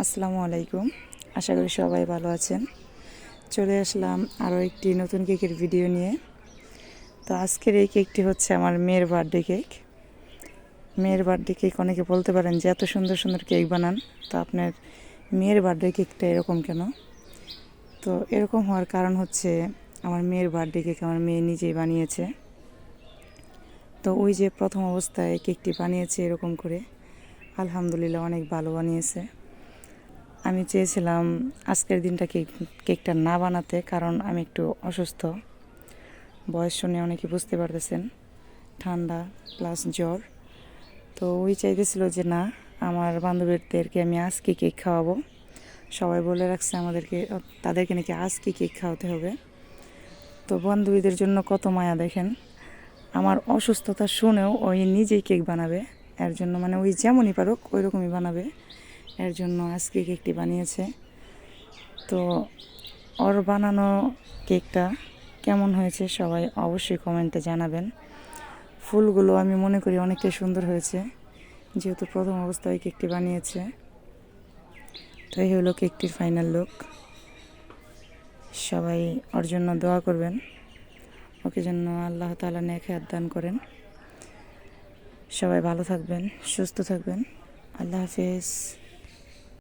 আসসালামু আলাইকুম। আশা করি সবাই ভালো আছেন। চলে আসলাম আরও একটি নতুন কেকের ভিডিও নিয়ে। তো আজকের এই কেকটি হচ্ছে আমার মেয়ের বার্থডে কেক মেয়ের বার্থডে কেক অনেকে বলতে পারেন যে এত সুন্দর সুন্দর কেক বানান। তো আপনার মেয়ের বার্থডে কেকটা এরকম কেন? তো এরকম হওয়ার কারণ হচ্ছে আমার মেয়ের বার্থডে কেক আমার মেয়ে নিজেই বানিয়েছে। তো ওই যে প্রথম অবস্থায় কেকটি বানিয়েছে এরকম করে, আলহামদুলিল্লাহ অনেক ভালো বানিয়েছে। আমি চেয়েছিলাম আজকের দিনটা কেক, কেকটা না বানাতে কারণ আমি একটু অসুস্থ। বয়স শুনে অনেকে বুঝতে পারতেছেন, ঠান্ডা প্লাস জ্বর। তো ওই চাইতেছিল যে না, আমার বান্ধবীদেরকে আমি আজকে কেক খাওয়াবো। সবাই বলে রাখছে আমাদেরকে তাদেরকে নাকি আজকে কেক খাওয়াতে হবে। তো বান্ধবীদের জন্য কত মায়া দেখেন। আমার অসুস্থতা শুনেও ওই নিজেই কেক বানাবে। এর জন্য মানে ওই যেমনই পারুক ওই রকমই বানাবে। এর জন্য আজকে কেকটি বানিয়েছে। তো ওর বানানো কেকটা কেমন হয়েছে সবাই অবশ্যই কমেন্টে জানাবেন। ফুলগুলো আমি মনে করি অনেকটাই সুন্দর হয়েছে, যেহেতু প্রথম অবস্থায় কেকটি বানিয়েছে। তো এই হলো কেকটির ফাইনাল লুক। সবাই ওর জন্য দোয়া করবেন, ওকে জন্য আল্লাহ তালা নেক হাত দান করেন। সবাই ভালো থাকবেন, সুস্থ থাকবেন। আল্লাহ হাফেজ।